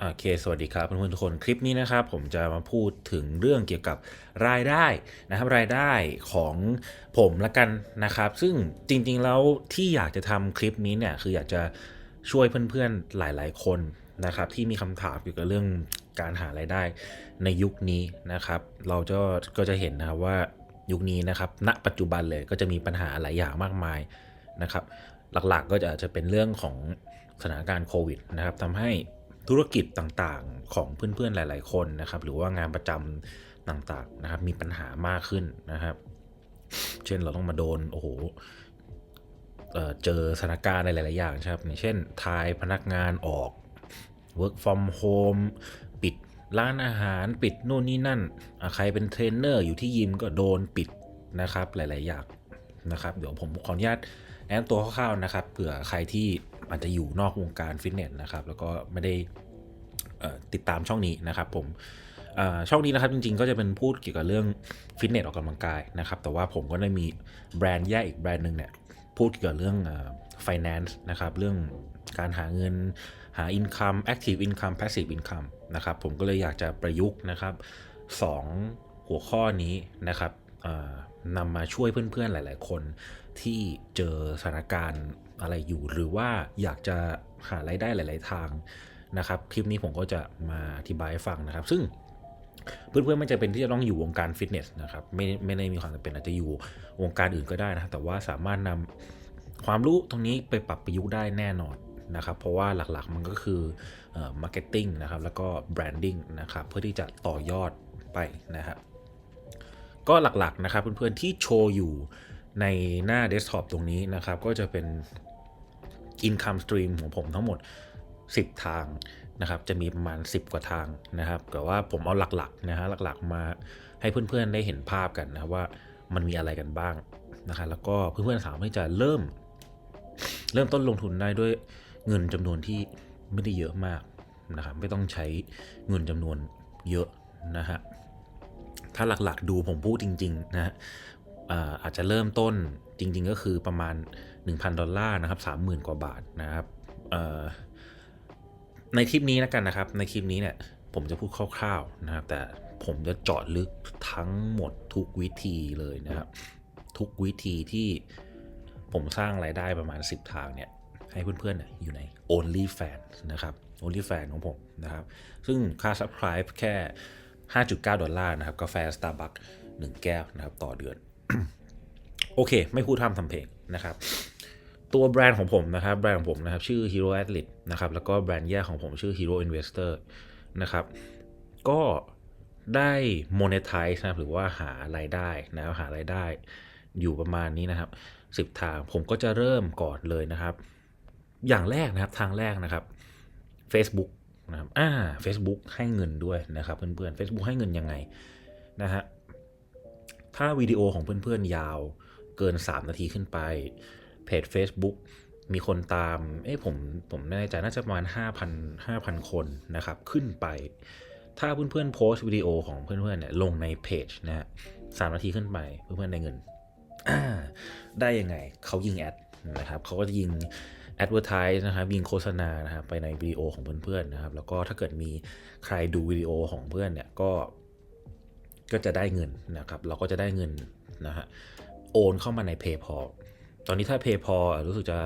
โอเค สวัสดีครับเพื่อนๆทุกคน คลิปนี้นะครับผมจะมาพูดถึงเรื่องเกี่ยวกับรายได้นะครับรายได้ของผมละกันนะครับ ซึ่งจริงๆแล้วที่อยากจะทำคลิปนี้เนี่ยคืออยากจะช่วยเพื่อนๆหลายๆคนนะครับที่มีคำถามเกี่ยวกับเรื่องการหารายได้ในยุคนี้นะครับ เราจะก็จะเห็นนะครับว่ายุคนี้นะครับณปัจจุบันเลยก็จะมีปัญหาหลายอย่างมากมายนะครับ หลักๆก็จะอาจจะเป็นเรื่องของสถานการณ์โควิดนะครับทำให้ ธุรกิจต่างๆของเพื่อนๆหลาย ๆ คนนะครับ หรือว่างานประจำต่างๆนะครับ มีปัญหามากขึ้นนะครับ เช่นเราต้องมาโดนโอ้โหเเจอสถานการณ์ในหลาย ๆ อย่างใช่ครับเช่นทายพนักงานออก work from home ปิดร้านอาหารปิดนู่นนี่นั่น ใครเป็นเทรนเนอร์อยู่ที่ยิมก็โดนปิดนะครับหลาย ๆ อย่างนะครับ เดี๋ยวผมขออนุญาตแนะนตัวคร่าว ๆ นะครับ เผื่อใครที่ อาจจะอยู่นอกวงการฟิตเนสนะครับ แล้วก็ไม่ได้ติดตามช่องนี้นะครับผมช่องนี้นะครับจริงๆก็จะเป็นพูดเกี่ยวกับเรื่องฟิตเนสออกกำลังกายนะครับ แต่ว่าผมก็ได้มีแบรนด์แยกอีกแบรนด์หนึ่งเนี่ยพูดเกี่ยวกับเรื่อง finance นะครับ เรื่องการหาเงินหา income active income passive income นะครับ ผมก็เลยอยากจะประยุกต์นะครับสองหัวข้อนี้นะครับนำมาช่วยเพื่อนๆหลาย ๆ คนที่เจอสถานการณ์ อะไรอยู่ หรือว่าอยากจะหารายได้หลาย ๆ ทางนะครับ คลิปนี้ผมก็จะมาอธิบายให้ฟังนะครับ ซึ่งเพื่อนๆไม่จำเป็นที่จะต้องอยู่วงการฟิตเนสนะครับไม่ไม่ได้มีความจำเป็นอาจจะอยู่วงการอื่นก็ได้นะแต่ว่าสามารถนำความรู้ตรงนี้ไปปรับประยุกต์ได้แน่นอนนะครับเพราะว่าหลักๆมันก็คือมาร์เก็ตติ้งนะครับแล้วก็แบรนดิ้งนะครับเพื่อที่จะต่อยอดไปนะครับก็หลักๆนะครับเพื่อนๆที่โชว์อยู่ในหน้าเดสก์ท็อปตรงนี้นะครับก็จะเป็น Income Stream ของผมทั้งหมด 10 ทางนะครับ จะมีประมาณ 10 กว่าทางนะครับ แต่ว่าผมเอาหลักๆนะฮะหลักๆมาให้เพื่อนๆได้เห็นภาพกันนะว่ามันมีอะไรกันบ้างนะครับแล้วก็เพื่อนๆสามารถที่จะเริ่ม เริ่มต้นลงทุนได้ด้วยเงินจำนวนที่ไม่ได้เยอะมากนะครับไม่ต้องใช้เงินจำนวนเยอะนะฮะถ้าหลักๆดูผมพูดจริง ๆ นะฮะ อาจจะเริ่มต้นจริง ๆ ก็คือประมาณ 1,000 ดอลลาร์นะครับ30,000 กว่าบาทนะครับในคลิปนี้แล้วกันนะครับ ในคลิปนี้เนี่ยผมจะพูดคร่าวๆนะครับ แต่ผมจะเจาะลึกทั้งหมดทุกวิธีเลยนะครับ ทุกวิธีที่ผมสร้างรายได้ประมาณ 10 ทางเนี่ย ให้เพื่อนๆอยู่ใน OnlyFans นะครับ OnlyFans ของผมนะครับ ซึ่งค่า Subscribe แค่ 5.9 ดอลลาร์นะครับ กาแฟ Starbucks 1 แก้วนะครับ ต่อเดือน โอเค ไม่พูดทำทำเพลงนะครับ ตัวแบรนด์ของผมนะครับแบรนด์ของผมนะครับชื่อ Hero Athlete นะครับแล้วก็แบรนด์แยกของผมชื่อ Hero Investor นะครับก็ได้ monetize นะครับหรือว่าหารายได้นะครับหารายได้อยู่ประมาณนี้นะครับ 10 ทางผมก็จะเริ่มก่อนเลยนะครับ อย่างแรกนะครับทางแรกนะครับ Facebook นะครับอ่า Facebook ให้เงินด้วยนะครับเพื่อนๆ Facebook ให้เงินยังไงนะฮะ ถ้าวิดีโอของเพื่อนๆยาวเกิน 3 นาทีขึ้นไป เพจ Facebook มีคนตาม เอ้ผมผมไม่แน่ใจน่าจะประมาณ 5,000 5,000 คนนะครับ ขึ้นไป ถ้าเพื่อนๆโพสต์วิดีโอของเพื่อนๆเนี่ยลงในเพจนะฮะสามนาทีขึ้นไปเพื่อนๆได้เงินอ่าได้ยังไง เขายิงแอดนะครับเขาก็จะยิง advertise นะครับยิงโฆษณานะครับไปในวิดีโอของเพื่อนๆนะครับ แล้วก็ถ้าเกิดมีใครดูวิดีโอของเพื่อนเนี่ยก็ ก็จะได้เงินนะครับ เราก็จะได้เงินนะฮะโอนเข้ามาใน PayPal ตอนนี้ถ้า PayPal อะรู้สึกจะ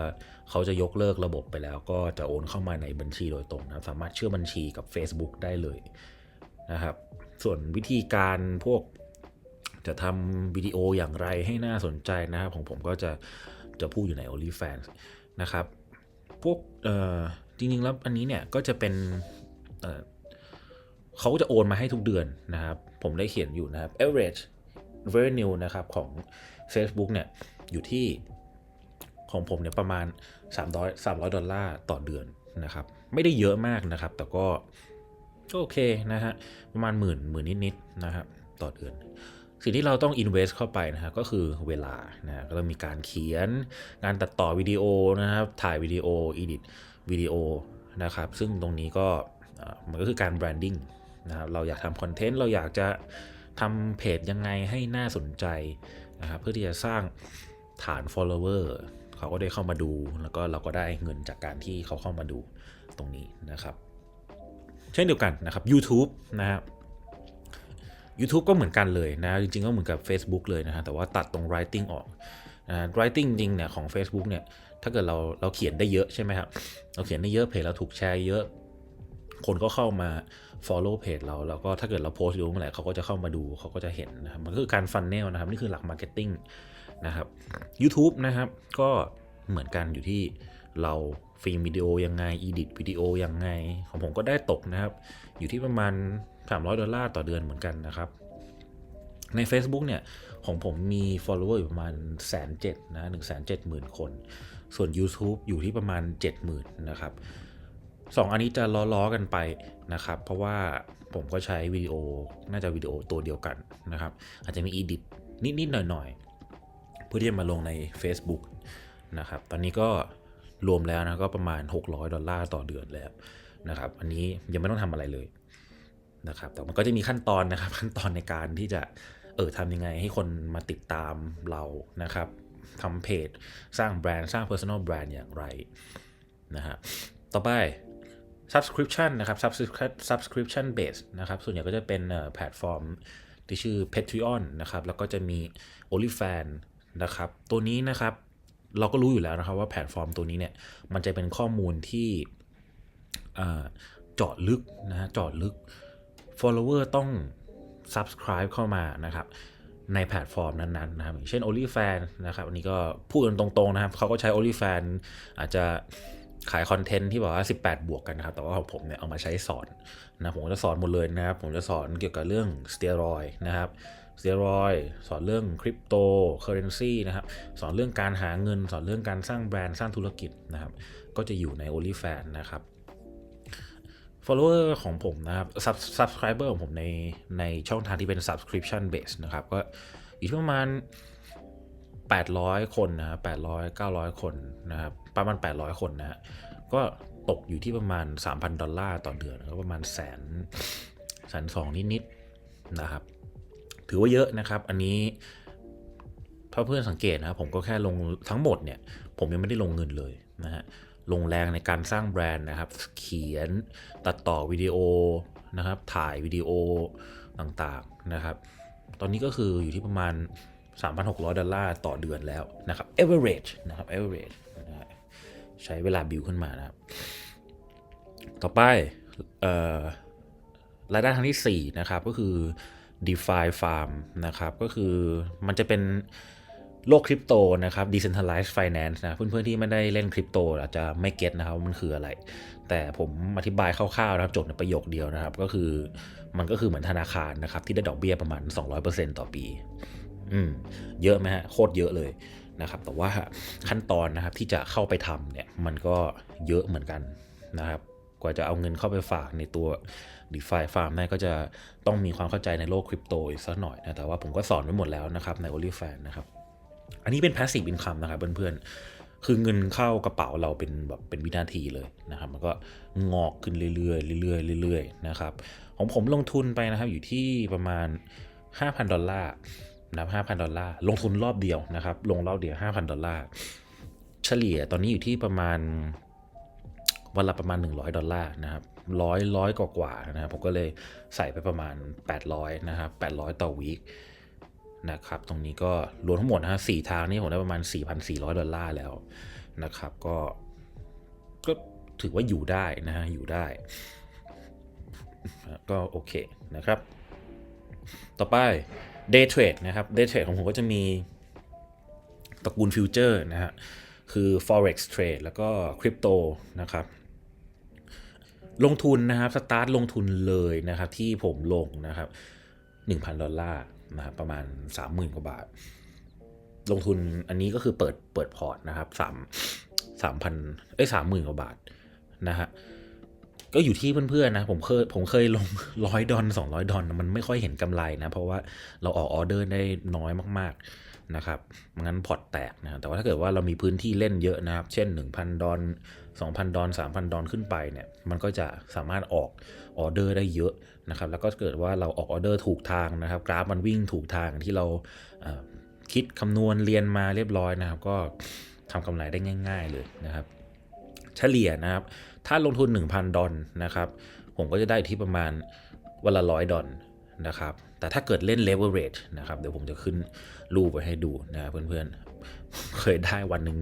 เขาจะยกเลิกระบบไปแล้ว ก็จะโอนเข้ามาในบัญชีโดยตรงนะสามารถเชื่อบัญชีกับ Facebook ได้เลยนะครับ ส่วนวิธีการพวกจะทำวิดีโออย่างไรให้น่าสนใจนะครับของผมก็จะจะพูดอยู่ใน OnlyFans นะครับ พวกเอ่อจริงๆแล้วอันนี้เนี่ยก็จะเป็นเอ่อเขาก็จะโอนมาให้ทุกเดือนนะครับ ผมได้เขียนอยู่นะครับ average revenue นะครับของ Facebook เนี่ยอยู่ที่ของผมเนี่ยประมาณ 300 300 ดอลลาร์ต่อเดือนนะครับ ไม่ได้เยอะมากนะครับ แต่ก็โอเคนะฮะประมาณหมื่นหมื่นนิดๆนะครับต่อเดือน สิ่งที่เราต้อง invest เข้าไปนะฮะก็คือเวลานะฮะก็ต้องมีการเขียนการตัดต่อวิดีโอนะครับ ถ่ายวิดีโอ edit วิดีโอนะครับ ซึ่งตรงนี้ก็มันก็คือการ branding นะครับเราอยากทำคอนเทนต์เราอยากจะทำเพจยังไงให้น่าสนใจนะครับเพื่อที่จะสร้างฐาน follower เขาก็ได้เข้ามาดู แล้วก็เราก็ได้เงินจากการที่เขาเข้ามาดูตรงนี้นะครับ เช่นเดียวกันนะครับ YouTube นะครับ YouTube ก็เหมือนกันเลยนะ จริงๆ ก็เหมือนกับ Facebook เลยนะฮะแต่ว่าตัดตรง writing ออกนะ writing จริงเนี่ยของ Facebook เนี่ยถ้าเกิดเราเราเขียนได้เยอะใช่ไหมครับเราเขียนได้เยอะเพจเราถูกแชร์เยอะ คนก็เข้ามา follow เพจเรา แล้วก็ถ้าเกิดเราโพสต์อยู่เมื่อไหร่เขาก็จะเข้ามาดูเขาก็จะเห็นนะครับ มันก็คือการ funnel นะครับ นี่คือหลัก marketing นะครับ YouTube นะครับ ก็เหมือนกันอยู่ที่เราฟิล์มวิดีโอยังไง edit วิดีโอยังไง ของผมก็ได้ตกนะครับ อยู่ที่ประมาณ 300 ดอลลาร์ต่อเดือนเหมือนกันนะครับ ใน Facebook เนี่ย ของผมมี follower อยู่ประมาณแสนเจ็ดนะหนึ่งแสนเจ็ดหมื่นคน ส่วน YouTube อยู่ที่ประมาณ 70,000 นะครับ สองอันนี้จะล้อๆกันไปนะครับ เพราะว่าผมก็ใช้วิดีโอ น่าจะวิดีโอตัวเดียวกันนะครับ อาจจะมี edit นิด ๆ หน่อย ๆ เพื่อที่จะมาลงใน Facebook นะครับ ตอนนี้ก็รวมแล้วนะก็ประมาณ 600 ดอลลาร์ต่อเดือนแล้วนะครับ อันนี้ยังไม่ต้องทำอะไรเลยนะครับ แต่มันก็จะมีขั้นตอนนะครับ ขั้นตอนในการที่จะเออทำยังไงให้คนมาติดตามเรานะครับทำเพจ สร้างแบรนด์ สร้าง personal brand อย่างไรนะฮะ ต่อไป subscription นะครับ subscription base นะครับส่วนใหญ่ก็จะเป็นแพลตฟอร์มที่ชื่อ Patreon นะครับแล้วก็จะมี OnlyFans นะครับตัวนี้นะครับเราก็รู้อยู่แล้วนะครับว่าแพลตฟอร์มตัวนี้เนี่ยมันจะเป็นข้อมูลที่เจาะลึกนะฮะเจาะลึก follower ต้อง subscribe เข้ามานะครับในแพลตฟอร์มนั้นๆนะครับอย่างเช่น OnlyFans นะครับอันนี้ก็พูดกันตรงๆนะครับเขาก็ใช้ OnlyFans อาจจะ ขายคอนเทนต์ที่บอกว่า 18 บวกกันนะครับ แต่ว่าของผมเนี่ยเอามาใช้สอนนะผมจะสอนหมดเลยนะครับ ผมจะสอนเกี่ยวกับเรื่องสเตียรอยนะครับสเตียรอยสอนเรื่องคริปโตเคอเรนซีนะครับ สอนเรื่องการหาเงิน สอนเรื่องการสร้างแบรนด์สร้างธุรกิจนะครับ ก็จะอยู่ใน OnlyFan นะครับ follower ของผมนะครับ subscriber ของผมในในช่องทางที่เป็น subscription base นะครับ ก็อยู่ที่ประมาณ 800 คนนะครับ800 900 คนนะครับประมาณ 800 คนนะฮะก็ตกอยู่ที่ประมาณ 3,000 ดอลลาร์ต่อเดือนก็ประมาณแสนแสนสองนิดๆนะครับ ถือว่าเยอะนะครับ อันนี้ถ้าเพื่อนสังเกตนะครับผมก็แค่ลงทั้งหมดเนี่ย ผมยังไม่ได้ลงเงินเลยนะฮะลงแรงในการสร้างแบรนด์นะครับ เขียนตัดต่อวิดีโอนะครับ ถ่ายวิดีโอต่างๆนะครับ ตอนนี้ก็คืออยู่ที่ประมาณ 3,600 ดอลลาร์ต่อเดือนแล้วนะครับ average นะครับ average นะฮะใช้เวลาบิวขึ้นมานะครับ ต่อไปเอ่อรายได้ทางที่ 4 นะครับ ก็คือ DeFi Farm นะครับ ก็คือมันจะเป็นโลกคริปโตนะครับ decentralized finance นะ เพื่อนๆที่ไม่ได้เล่นคริปโตอาจจะไม่เก็ตนะครับว่ามันคืออะไร แต่ผมอธิบายคร่าวๆนะครับจบในประโยคเดียวนะครับ ก็คือมันก็คือเหมือนธนาคารนะครับ ที่ได้ดอกเบี้ยประมาณ 200%ต่อปี อืมเยอะไหมฮะโคตรเยอะเลยนะครับ แต่ว่าขั้นตอนนะครับที่จะเข้าไปทำเนี่ยมันก็เยอะเหมือนกันนะครับ กว่าจะเอาเงินเข้าไปฝากในตัว DeFi Farm ได้ก็จะต้องมีความเข้าใจในโลกคริปโตอีกสักหน่อยนะ แต่ว่าผมก็สอนไว้หมดแล้วนะครับใน OnlyFans นะครับ อันนี้เป็น passive income นะครับเพื่อนๆ คือเงินเข้ากระเป๋าเราเป็นแบบเป็นวินาทีเลยนะครับ มันก็งอกขึ้นเรื่อยๆเรื่อยๆเรื่อยๆนะครับ ของผมลงทุนไปนะครับอยู่ที่ประมาณ 5,000 ดอลลาร์ นะครับ5,000ดอลลาร์ลงทุนรอบเดียวนะครับ ลงรอบเดียว5,000ดอลลาร์เฉลี่ยตอนนี้อยู่ที่ประมาณวันละประมาณ 100 ดอลลาร์นะครับร้อยร้อยกว่าๆนะครับผมก็เลยใส่ไปประมาณ 800 นะครับ 800 ต่อวีคนะครับ ตรงนี้ก็รวมทั้งหมดนะฮะสี่ทางนี่ผมได้ประมาณ 4,400 ดอลลาร์แล้วนะครับ ก็ก็ถือว่าอยู่ได้นะฮะ อยู่ได้ ก็โอเคนะครับ ต่อไป Day Trade นะครับ Day Trade ของผมก็จะมีตระกูลฟิวเจอร์นะฮะคือ Forex Trade แล้วก็ Crypto นะครับ ลงทุนนะครับสตาร์ทลงทุนเลยนะครับที่ผมลงนะครับ 1,000 ดอลลาร์นะครับประมาณ 30,000 กว่าบาท ลงทุนอันนี้ก็คือเปิดเปิดพอร์ตนะครับสามสามพันเอ้ยสามหมื่นกว่าบาทนะฮะ ก็อยู่ที่เพื่อนๆนะผมเคยผมเคยลงร้อยดอลสองร้อยดอลมันไม่ค่อยเห็นกำไรนะ เพราะว่าเราออกออเดอร์ได้น้อยมากๆนะครับงั้นพอร์ตแตกนะแต่ว่าถ้าเกิดว่าเรามีพื้นที่เล่นเยอะนะครับ เช่น 1,000 ดอล2,000 ดอล3,000 ดอลขึ้นไปเนี่ยมันก็จะสามารถออกออเดอร์ได้เยอะนะครับแล้วก็เกิดว่าเราออกออเดอร์ถูกทางนะครับ กราฟมันวิ่งถูกทางที่เราคิดคำนวณเรียนมาเรียบร้อยนะครับ ก็ทำกำไรได้ง่าย ๆเลยนะครับ เฉลี่ยนะครับ ถ้าลงทุน 1,000 ดอลนะครับ ผมก็จะได้ที่ประมาณวันละร้อยดอลนะครับ แต่ถ้าเกิดเล่น leverage นะครับ เดี๋ยวผมจะขึ้นรูปไปให้ดูนะเพื่อนๆ เคยได้วันหนึ่ง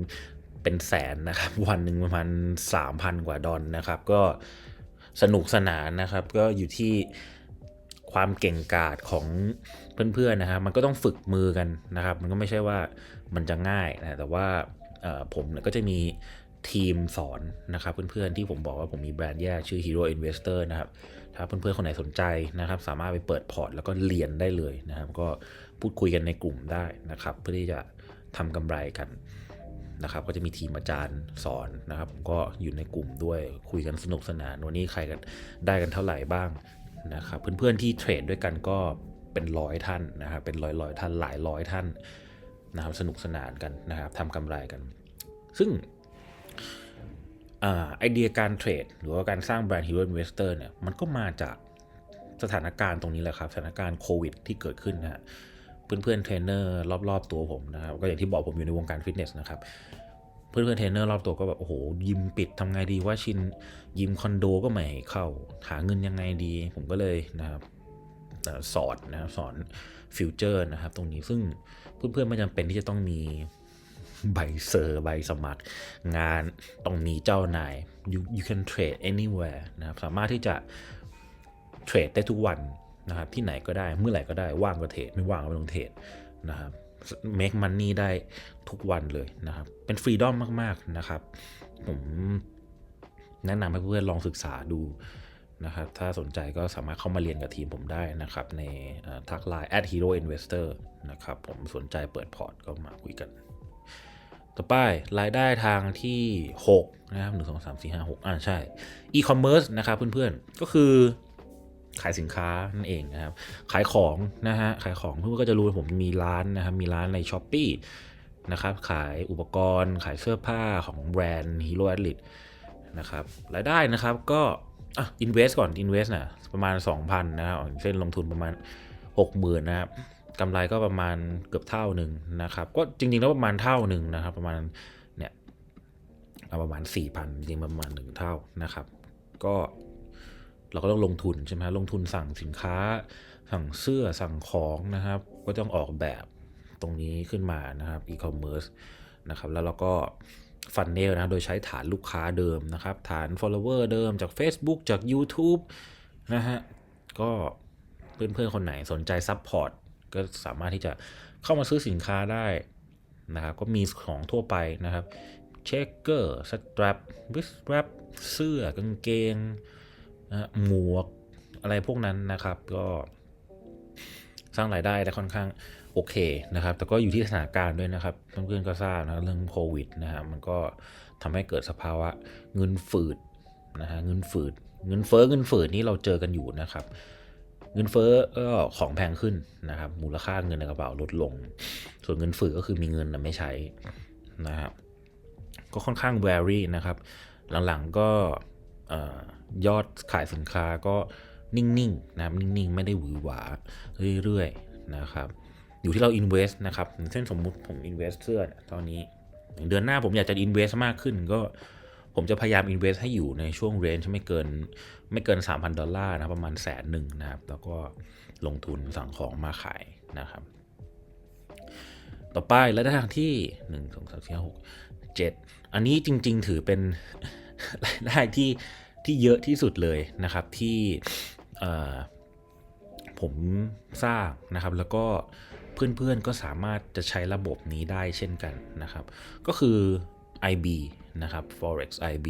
เป็นแสนนะครับ วันหนึ่งประมาณ 3,000 กว่าดอลนะครับ ก็สนุกสนานนะครับ ก็อยู่ที่ความเก่งกาจของเพื่อนๆนะครับ มันก็ต้องฝึกมือกันนะครับ มันก็ไม่ใช่ว่ามันจะง่ายนะ แต่ว่าผมก็จะมี ทีมสอนนะครับเพื่อนๆที่ผมบอกว่าผมมีแบรนด์แยกชื่อ Hero Investor นะครับ ถ้าเพื่อนๆคนไหนสนใจนะครับ สามารถไปเปิดพอร์ตแล้วก็เรียนได้เลยนะครับ ก็พูดคุยกันในกลุ่มได้นะครับ เพื่อที่จะทำกำไรกันนะครับ ก็จะมีทีมอาจารย์สอนนะครับผมก็อยู่ในกลุ่มด้วยคุยกันสนุกสนาน วันนี้ใครกันได้กันเท่าไหร่บ้างนะครับ เพื่อนๆที่เทรดด้วยกันก็เป็นร้อยท่านนะครับ เป็นร้อยร้อยท่านหลายร้อยท่านนะครับ สนุกสนานกันนะครับทำกำไรกัน ซึ่ง ไอเดียการเทรด หรือว่าการสร้างแบรนด์ Hero Investor เนี่ยมันก็มาจากสถานการณ์ตรงนี้แหละครับ สถานการณ์โควิดที่เกิดขึ้นนะฮะเพื่อนๆเทรนเนอร์รอบๆตัวผมนะครับ ก็อย่างที่บอกผมอยู่ในวงการฟิตเนสนะครับ เพื่อนๆเทรนเนอร์รอบตัวก็แบบโอ้โหยิมปิดทำไงดีว่าชินยิมคอนโดก็ไม่ให้เข้า หาเงินยังไงดี ผมก็เลยนะครับสอนนะครับสอนฟิวเจอร์นะครับ ตรงนี้ซึ่งเพื่อนๆไม่จำเป็นที่จะต้องมี ใบเซอร์ใบสมัคร งานต้องมีเจ้านาย you you can trade anywhere นะครับสามารถที่จะเทรดได้ทุกวันนะครับที่ไหนก็ได้เมื่อไหร่ก็ได้ว่างก็เทรดไม่ว่างก็ไม่ต้องเทรดนะครับ make money ได้ทุกวันเลยนะครับ เป็นฟรีดอมมาก ๆ นะครับ ผมแนะนำให้เพื่อนลองศึกษาดูนะครับ ถ้าสนใจก็สามารถเข้ามาเรียนกับทีมผมได้นะครับ ในทักไลน์ at hero investor นะครับ ผมสนใจเปิดพอร์ตก็มาคุยกัน ต่อไปรายได้ทางที่ 6 นะครับหนึ่งสองสามสี่ห้าหกอ่าใช่ e-commerce นะครับเพื่อนๆ ก็คือขายสินค้านั่นเองนะครับ ขายของนะฮะ ขายของเพื่อนๆก็จะรู้ผมมีร้านนะครับ มีร้านใน s h อ p e e นะครับ ขายอุปกรณ์ ขายเสื้อผ้าของแบรนด์ Hero Athlete นะครับ รายได้นะครับก็อะ invest ก่อน invest นะประมาณ 2,000 นะครับเช่นลงทุนประมาณ 60,000 นะครับ กำไรก็ประมาณเกือบเท่าหนึ่งนะครับ ก็จริงๆแล้วประมาณเท่าหนึ่งนะครับ ประมาณเนี่ยประมาณ 4 0 0 0 จริงประมาณหนึ่งเท่านะครับ ก็เราก็ต้องลงทุนใช่ไหมลงทุนสั่งสินค้า สั่งเสื้อสั่งของนะครับ ก็ต้องออกแบบตรงนี้ขึ้นมานะครับ e-commerce นะครับ แล้วเราก็ฟันเนลนะโดยใช้ฐานลูกค้าเดิมนะครับ ฐาน follower เดิมจาก Facebook จาก YouTube นะฮะ ก็เพื่อนๆ คนไหนสนใจซัพพอร์ต ก็สามารถที่จะเข้ามาซื้อสินค้าได้นะครับ ก็มีของทั่วไปนะครับ เชคเกอร์สตรัปวิสแรปเสื้อกางเกงนะหมวกอะไรพวกนั้นนะครับ ก็สร้างรายได้ได้ค่อนข้างโอเคนะครับ แต่ก็อยู่ที่สถานการณ์ด้วยนะครับ เพื่อนๆก็ทราบนะเรื่องโควิดนะฮะ มันก็ทำให้เกิดสภาวะเงินฝืดนะฮะ เงินฝืด เงินเฟ้อเงินฝืดนี่เราเจอกันอยู่นะครับ เงินเฟ้อก็ของแพงขึ้นนะครับ มูลค่าเงินในกระเป๋าลดลง ส่วนเงินฝืดก็คือมีเงินแต่ไม่ใช้นะครับ ก็ค่อนข้าง vary นะครับ หลังๆก็อยอดขายสินค้าก็นิ่งๆนะครับ นิ่งๆ ไม่ได้หวือหวาเรื่อยๆนะครับอยู่ที่เรา invest นะครับเช่นสมมุติผม invest เสื้อตอนนี้ เดือนหน้าผมอยากจะ invest มากขึ้นก็ ผมจะพยายาม invest ให้อยู่ในช่วง range ไม่เกินไม่เกิน 3,000 ดอลลาร์นะประมาณแสนหนึ่งนะครับ แล้วก็ลงทุนสั่งของมาขายนะครับ ต่อไปรายได้ทางที่ 1 2 3 4 6 7 อันนี้จริง ๆ ถือเป็นรายได้ที่ที่เยอะที่สุดเลยนะครับที่ผมสร้างนะครับแล้วก็เพื่อนๆก็สามารถจะใช้ระบบนี้ได้เช่นกันนะครับ ก็คือ IB นะครับ forex IB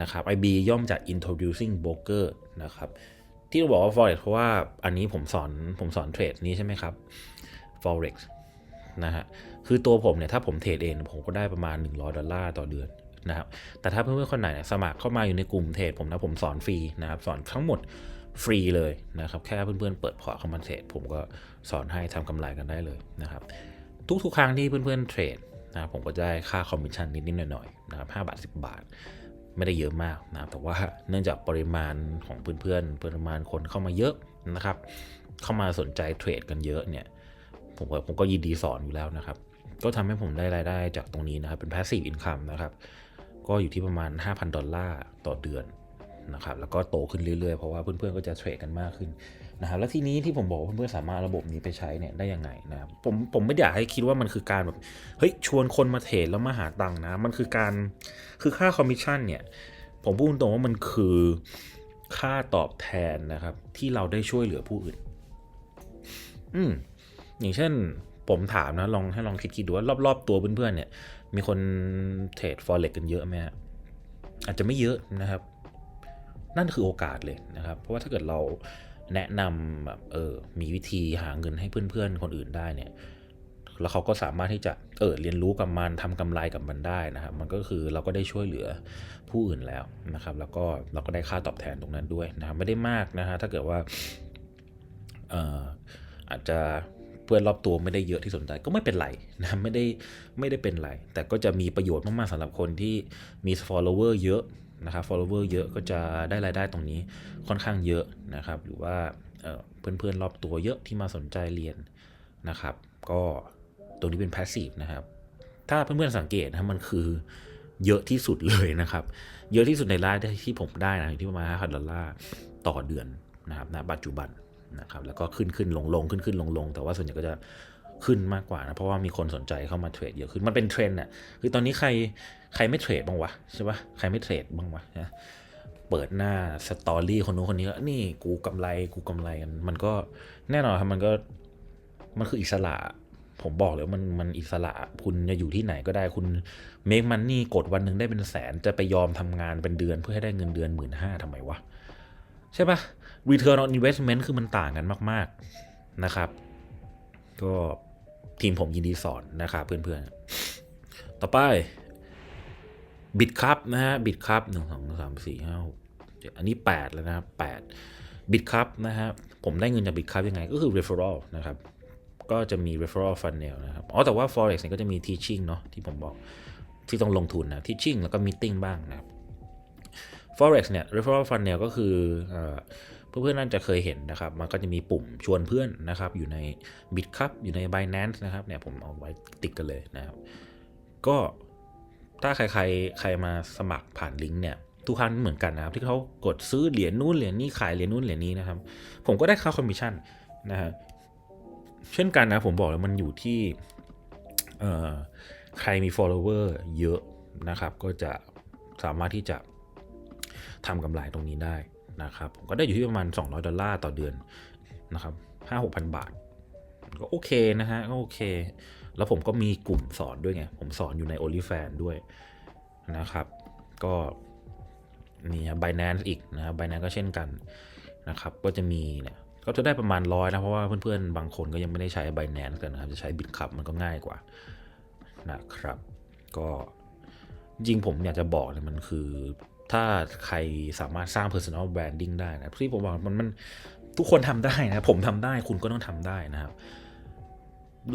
นะครับ IB ย่อมจาก introducing broker นะครับที่เราบอกว่า forex เพราะว่าอันนี้ผมสอนผมสอนเทรดนี้ใช่ไหมครับ forex นะฮะคือตัวผมเนี่ยถ้าผมเทรดเองผมก็ได้ประมาณ 100 ดอลลาร์ต่อเดือนนะครับแต่ถ้าเพื่อนๆคนไหนนะสมัครเข้ามาอยู่ในกลุ่มเทรดผมนะผมสอนฟรีนะครับสอนทั้งหมดฟรีเลยนะครับแค่เพื่อนๆเปิดพอร์ตเข้ามาเทรดผมก็สอนให้ทำกำไรกันได้เลยนะครับทุกๆครั้งที่เพื่อนๆเทรด นะครับผมก็จะได้ค่าคอมมิชชั่นนิดๆหน่อยๆนะครับ5บาท 10 บาท ไม่ได้เยอะมากนะแต่ว่าเนื่องจากปริมาณของเพื่อนๆปริมาณคนเข้ามาเยอะนะครับ เข้ามาสนใจเทรดกันเยอะเนี่ยผมก็ผมก็ยินดีสอนอยู่แล้วนะครับ ก็ทำให้ผมได้รายได้จากตรงนี้นะครับ เป็น passive income นะครับ ก็อยู่ที่ประมาณ 5,000 ดอลลาร์ต่อเดือน นะครับแล้วก็โตขึ้นเรื่อยๆ เพราะว่าเพื่อนๆก็จะเทรดกันมากขึ้นนะครับแล้วทีนี้ที่ผมบอกว่าเพื่อนๆสามารถระบบนี้ไปใช้เนี่ยได้ยังไงนะครับผมผมไม่อยากให้คิดว่ามันคือการแบบเฮ้ยชวนคนมาเทรดแล้วมาหาตังค์นะมันคือการคือค่าคอมมิชชั่นเนี่ยผมพูดตรงๆว่ามันคือค่าตอบแทนนะครับ ที่เราได้ช่วยเหลือผู้อื่น อืมอย่างเช่นผมถามนะลองให้ลองคิดคิดดูว่ารอบๆตัวเพื่อนๆเนี่ย มีคนเทรดฟอเร็กกันเยอะไหมฮะอาจจะไม่เยอะนะครับ นั่นคือโอกาสเลยนะครับ เพราะว่าถ้าเกิดเราแนะนำแบบเออมีวิธีหาเงินให้เพื่อนๆ คนอื่นได้เนี่ยแล้วเขาก็สามารถที่จะเออเรียนรู้กับมันทำกำไรกับมันได้นะครับ มันก็คือเราก็ได้ช่วยเหลือผู้อื่นแล้วนะครับ แล้วก็เราก็ได้ค่าตอบแทนตรงนั้นด้วยนะครับไม่ได้มากนะฮะถ้าเกิดว่าเอ่ออาจจะเพื่อนรอบตัวไม่ได้เยอะที่สนใจก็ไม่เป็นไรนะไม่ได้ไม่ได้เป็นไร แต่ก็จะมีประโยชน์มากๆสำหรับคนที่มี follower เยอะ นะครับ follower เยอะก็จะได้รายได้ตรงนี้ค่อนข้างเยอะนะครับ หรือว่าเพื่อนๆรอบตัวเยอะที่มาสนใจเรียนนะครับ ก็ตรงนี้เป็น passive นะครับ ถ้าเพื่อนๆสังเกตนะมันคือเยอะที่สุดเลยนะครับ เยอะที่สุดในรายได้ที่ผมได้นะอยู่ที่ประมาณ5,000ดอลลาร์ต่อเดือนนะครับณปัจจุบันนะครับ แล้วก็ขึ้นขึ้นลงลงขึ้นขึ้นลงลงแต่ว่าส่วนใหญ่ก็จะ ขึ้นมากกว่านะเพราะว่ามีคนสนใจเข้ามาเทรดเยอะขึ้นมันเป็นเทรนด์อะคือตอนนี้ใครใครไม่เทรดบ้างวะใช่ปะใครไม่เทรดบ้างวะนะเปิดหน้าสตอรี่คนนู้นคนนี้ก็นี่กูกำไรกูกำไรกันมันก็แน่นอนครับมันก็มันคืออิสระ ผมบอกเลยว่ามันมันอิสระคุณจะอยู่ที่ไหนก็ได้คุณเม k มันนี่กดวันหนึ่งได้เป็นแสนจะไปยอมทำงานเป็นเดือนเพื่อให้ได้เงินเดือนหมื่นห้าทำไมวะ ใช่ปะ return on investment คือมันต่างกันมาก ๆนะครับ ก็ ทีมผมยินดีสอนนะครับเพื่อนๆ ต่อไปบิดครับนะฮะบิดครับหนึ่งสองสามสี่ห้าหกเจ็ดอันนี้ 8 แล้วนะครับ8บิดครับนะฮะผมได้เงินจากบิดครับยังไงก็คือ referral นะครับ ก็จะมี referral funnel นะครับอ๋อแต่ว่า forex เนี่ยก็จะมี teaching เนาะที่ผมบอกที่ต้องลงทุนนะ teaching แล้วก็ meeting บ้างนะครับ forex เนี่ย referral funnel ก็คืออ เพื่อนๆน่าจะเคยเห็นนะครับ มันก็จะมีปุ่มชวนเพื่อนนะครับ อยู่ใน Bitcup อยู่ใน Binance นะครับเนี่ยผมเอาไว้ติดกันเลยนะครับ ก็ถ้าใครใครใครมาสมัครผ่านลิงก์เนี่ยทุกครั้งเหมือนกันนะครับ ที่เขากดซื้อเหรียญนู้นเหรียญนี้ขายเหรียญนู้นเหรียญนี้นะครับ ผมก็ได้ค่าคอมมิชชั่นนะฮะเช่นกันนะผมบอกแล้วมันอยู่ที่เอ่อใครมี follower เยอะนะครับ ก็จะสามารถที่จะทำกำไรตรงนี้ได้ นะครับผมก็ได้อยู่ที่ประมาณ 200 ดอลลาร์ต่อเดือนนะครับห้าหกพันบาท ก็โอเคนะฮะก็โอเค แล้วผมก็มีกลุ่มสอนด้วยไง ผมสอนอยู่ใน o n l y f a n ด้วยนะครับ ก็นี่ครับ Binance อีกนะบ Binance ก็เช่นกันนะครับ ก็จะมีเนี่ยก็จะได้ประมาณร้อยนะ เพราะว่าเพื่อนๆ บางคนก็ยังไม่ได้ใช้ Binance กันนะครับ จะใช้ Bitcup มันก็ง่ายกว่านะครับ ก็จริงผมอยากจะบอกเลยมันคือ ถ้าใครสามารถสร้าง personal branding ได้นะที่ผมบอกมันมันทุกคนทำได้นะ ผมทำได้คุณก็ต้องทำได้นะครับ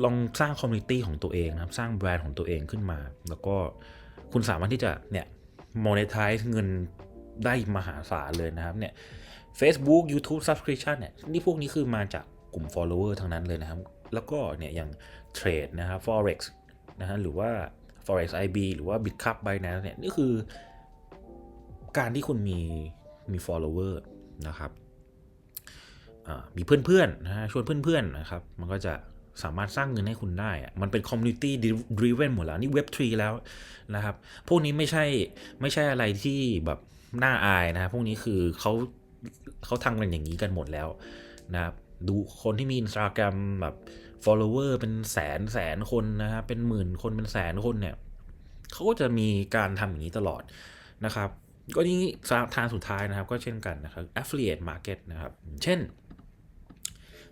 ลองสร้างคอมมูนิตี้ของตัวเองนะครับ สร้างแบรนด์ของตัวเองขึ้นมา แล้วก็คุณสามารถที่จะเนี่ย monetize เงินได้มหาศาลเลยนะครับเนี่ย Facebook YouTube Subscription เนี่ยนี่พวกนี้คือมาจากกลุ่ม follower ทั้งนั้นเลยนะครับ แล้วก็เนี่ยอย่างเทรดนะครับ forex นะฮะหรือว่า forex IB หรือว่า bitcup binance เนี่ยนี่คือ การที่คุณมีมี follower นะครับมีเพื่อนๆนะชวนเพื่อนๆนะครับ มันก็จะสามารถสร้างเงินให้คุณได้ มันเป็น community driven หมดแล้วนี่ web 3แล้วนะครับ พวกนี้ไม่ใช่ไม่ใช่อะไรที่แบบน่าอายนะ พวกนี้คือเขาเขาทำกันอย่างนี้กันหมดแล้วนะครับ ดูคนที่มี Instagram แบบ follower เป็นแสนแสนคนนะครับเป็นหมื่นคนเป็นแสนคนเนี่ยเขาก็จะมีการทำอย่างนี้ตลอดนะครับ ก็นี่ทางสุดท้ายนะครับก็เช่นกันนะครับ affiliate market นะครับ เช่น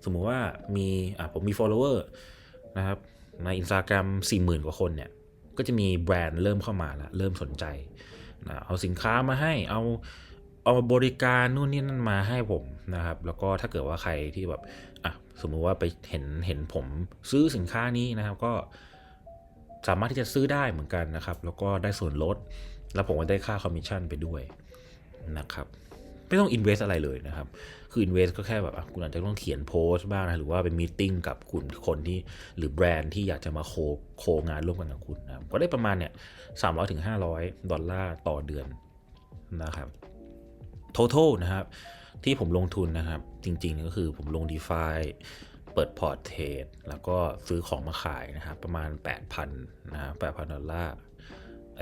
สมมุติว่ามีอะผมมี follower นะครับใน Instagram 40,000 กว่าคนเนี่ย ก็จะมีแบรนด์เริ่มเข้ามาแล้วเริ่มสนใจนะเอาสินค้ามาให้เอาเอาบริการนู่นนี่นั่นมาให้ผมนะครับ แล้วก็ถ้าเกิดว่าใครที่แบบอะสมมุติว่าไปเห็นเห็นผมซื้อสินค้านี้นะครับก็สามารถที่จะซื้อได้เหมือนกันนะครับ แล้วก็ได้ส่วนลด แล้วผมก็ได้ค่าคอมมิชชั่นไปด้วยนะครับไม่ต้อง invest อะไรเลยนะครับ คือ invest ก็แค่แบบคุณอาจจะต้องเขียนโพสต์บ้างนะ หรือว่าเป็นมีติ้งกับคุณคนที่หรือแบรนด์ที่อยากจะมาโคโคงานร่วมกันกับคุณนะก็ได้ประมาณเนี่ยสามร้อยถึงห้าร้อยดอลลาร์ต่อเดือนนะครับ total นะครับ ที่ผมลงทุนนะครับ จริงๆ ก็คือผมลง d e f i เปิดพอร์ตเทรดแล้วก็ซื้อของมาขายนะครับ ประมาณ 8,000 นะครับ8,000ดอลลาร์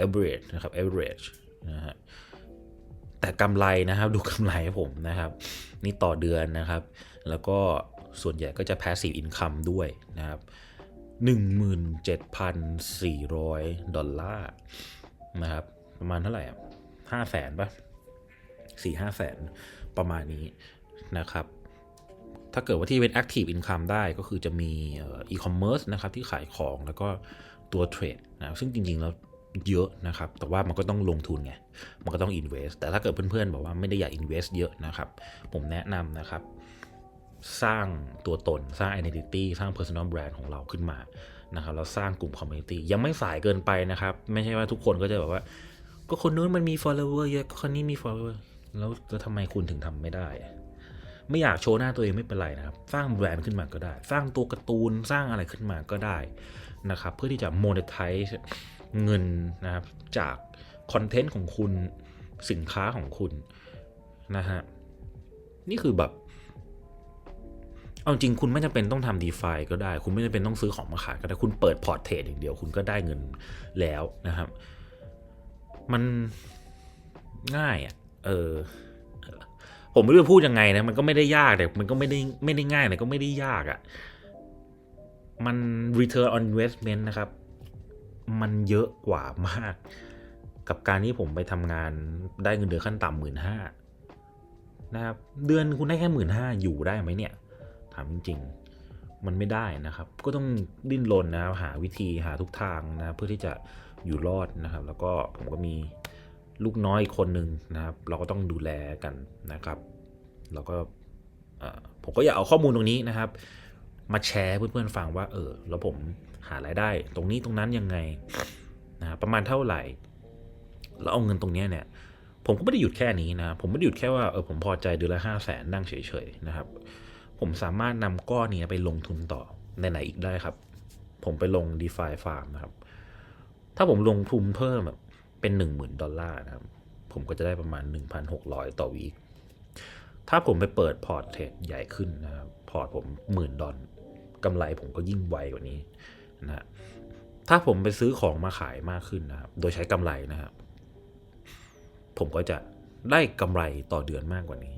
average นะครับ average นะฮะแต่กำไรนะครับดูกำไรให้ผมนะครับ นี่ต่อเดือนนะครับ แล้วก็ส่วนใหญ่ก็จะ passive income ด้วยนะครับ 17,400 ดอลลาร์นะครับ ประมาณเท่าไหร่อะห้าแสนป่ะสี่ห้าแสนประมาณนี้นะครับ ถ้าเกิดว่าที่เป็น active income ได้ก็คือจะมี e-commerce นะครับที่ขายของแล้วก็ตัวเทรดนะซึ่งจริง ๆ แล้ว เยอะนะครับ แต่ว่ามันก็ต้องลงทุนไง มันก็ต้อง invest แต่ถ้าเกิดเพื่อนๆ บอกว่าไม่ได้อยาก invest เยอะนะครับ ผมแนะนำนะครับ สร้างตัวตน สร้าง identity สร้าง personal brand ของเราขึ้นมา นะครับ แล้วสร้างกลุ่ม community ยังไม่สายเกินไปนะครับ ไม่ใช่ว่าทุกคนก็จะแบบว่า ก็คนนู้นมันมี follower เยอะก็คนนี้มี follower แล้วแล้วทำไมคุณถึงทำไม่ได้ ไม่อยากโชว์หน้าตัวเองไม่เป็นไรนะครับ สร้างแบรนด์ขึ้นมาก็ได้ สร้างตัวการ์ตูน สร้างอะไรขึ้นมาก็ได้นะครับ เพื่อที่จะ monetize เงินนะครับจากคอนเทนต์ของคุณสินค้าของคุณนะฮะนี่คือแบบ เอาจริงคุณไม่จำเป็นต้องทำ d e f i ก็ได้ คุณไม่จำเป็นต้องซื้อของมาขายก็ได้ คุณเปิดพอร์ตเทรดอย่างเดียว คุณก็ได้เงินแล้วนะครับ มันง่ายอะ่ะ เออ ผมไม่รู้จะพูดยังไงนะ มันก็ไม่ได้ยากแต่มันก็ไม่ได้ไม่ได้ง่ายแต่ก็ไม่ได้ยากอะ่ะ มัน return on investment นะครับ มันเยอะกว่ามาก กับการที่ผมไปทำงานได้เงินเดือนขั้นต่ำหมื่นห้านะครับเดือนคุณได้แค่หมื่นห้าอยู่ได้ไหมเนี่ย ถามจริงๆ มันไม่ได้นะครับ ก็ต้องดิ้นรนนะครับหาวิธีหาทุกทางนะเพื่อที่จะอยู่รอดนะครับ แล้วก็ผมก็มีลูกน้อยคนหนึ่งนะครับ เราก็ต้องดูแลกันนะครับแล้วก็ผมก็อยากเอาข้อมูลตรงนี้นะครับ มาแชร์เพื่อนๆฟังว่าเออแล้วผม หารายได้ ตรงนี้ตรงนั้นยังไงนะรประมาณเท่าไหร่ แล้วเอาเงินตรงนี้เนี่ย ผมก็ไม่ได้หยุดแค่นี้นะ ผมไม่ได้หยุดแค่ว่าเออผมพอใจเดือนละห้าแสนนั่งเฉยๆนะครับ ผมสามารถนำก้อนนี้ไปลงทุนต่อในไหนอีกได้ครับ ผมไปลง d e f i Farm นะครับ ถ้าผมลงทุนเพิ่มแบบเป็นหนึ่งหมื่นดอลลาร์นะครับ ผมก็จะได้ประมาณ 1,600 ต่อวีคถ้าผมไปเปิดพอร์ตเทรดใหญ่ขึ้นนะครับ พอร์ตผมหมื่นดอลกำไรผมก็ยิ่งไวกว่านี้ นะถ้าผมไปซื้อของมาขายมากขึ้นนะครับ โดยใช้กำไรนะครับ ผมก็จะได้กำไรต่อเดือนมากกว่านี้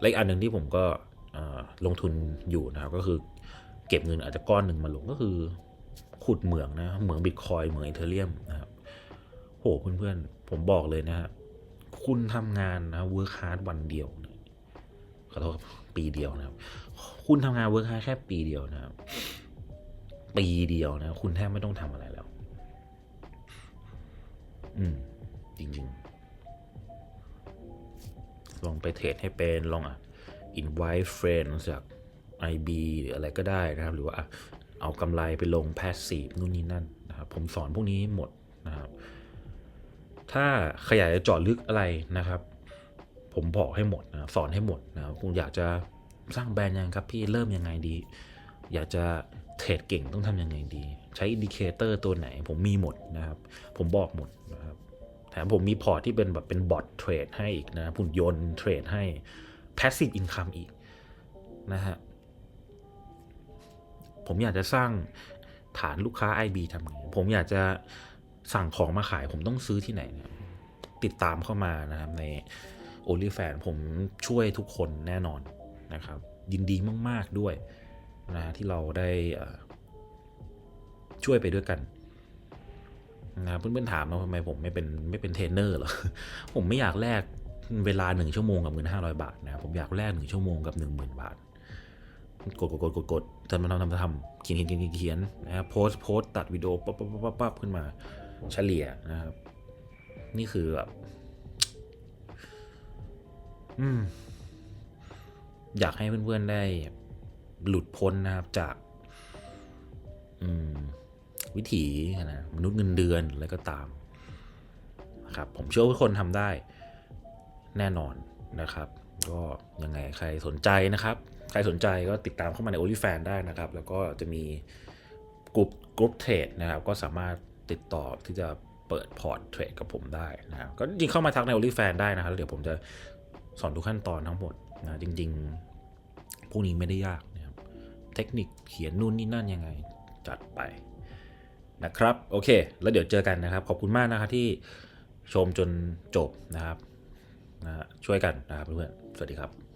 และอีกอันหนึ่งที่ผมก็ลงทุนอยู่นะครับ ก็คือเก็บเงินอาจจะก้อนหนึ่งมาลงก็คือ ขุดเหมืองนะ เหมืองบิตคอยเหมืองอีเทเรียมนะครับ โหเพื่อนๆ ผมบอกเลยนะฮะคุณทำงานนะเวิร์คฮาร์ดวันเดียวนะขอโทษครับปีเดียวนะครับ คุณทำงานเวิร์คฮาร์ดแค่ปีเดียวนะครับ ปีเดียวนะ คุณแทบไม่ต้องทำอะไรแล้ว อืม จริง ๆ ลองไปเทรดให้เป็น ลองอะ invite friend จาก IB หรืออะไรก็ได้นะครับ หรือว่าเอากำไรไปลง passive นู่นนี่นั่นนะครับ ผมสอนพวกนี้หมดนะครับ ถ้าขยายเจาะลึกอะไรนะครับผมบอกให้หมดนะสอนให้หมดนะครับคุณอยากจะสร้างแบรนด์ยังครับพี่เริ่มยังไงดี อยากจะ เทรดเก่งต้องทำยังไงดี ใช้อินดิเคเตอร์ตัวไหน ผมมีหมดนะครับ ผมบอกหมดนะครับแถมผมมีพอร์ตที่เป็นแบบเป็นบอทเทรดให้อีกนะหุ่นยนต์เทรดให้ passive income อีกนะฮะผมอยากจะสร้างฐานลูกค้า IB ทำไงผมอยากจะสั่งของมาขาย ผมต้องซื้อที่ไหนนี่ยติดตามเข้ามานะครับใน o n l y f a n ผมช่วยทุกคนแน่นอนนะครับ ยินดีมาก ๆ ด้วย นะที่เราได้ช่วยไปด้วยกันนะเพื่อนๆถามว่าทำไมผมไม่เป็นไม่เป็นเทรนเนอร์เหรอ ผมไม่อยากแลกเวลาหนึ่งชั่วโมงกับเงินห้าร้อยบาทนะผมอยากแลกหนึ่งชั่วโมงกับหนึ่งหมื่นบาท กดกดกดกดกดทำทำทำทำเขียนเขียนเขียนเขียนนะครับโพสโพสตัดวิดีโอปั๊บปั๊บปั๊บปั๊บปั๊บขึ้นมาเฉลี่ยนะครับ นี่คือแบบอืมอยากให้เพื่อนๆได้ หลุดพ้นนะครับจากวิถีนะมนุษย์เงินเดือนอะไรก็ตามนะครับผมเชื่อว่าคนทำได้แน่นอนนะครับ ก็ยังไงใครสนใจนะครับ ใครสนใจก็ติดตามเข้ามาใน OnlyFans ได้นะครับ แล้วก็จะมีกลุ่มกลุ่มเทรดนะครับ ก็สามารถติดต่อที่จะเปิดพอร์ตเทรดกับผมได้นะครับก็จริงเข้ามาทักใน OnlyFans ได้นะครับแล้วเดี๋ยวผมจะสอนทุกขั้นตอนทั้งหมดนะจริง ๆ พวกนี้ไม่ได้ยาก เทคนิคเขียนนู่นนี่นั่นยังไงจัดไปนะครับ โอเค แล้วเดี๋ยวเจอกันนะครับ ขอบคุณมากนะครับที่ชมจนจบนะครับนะช่วยกันนะครับเพื่อนๆสวัสดีครับ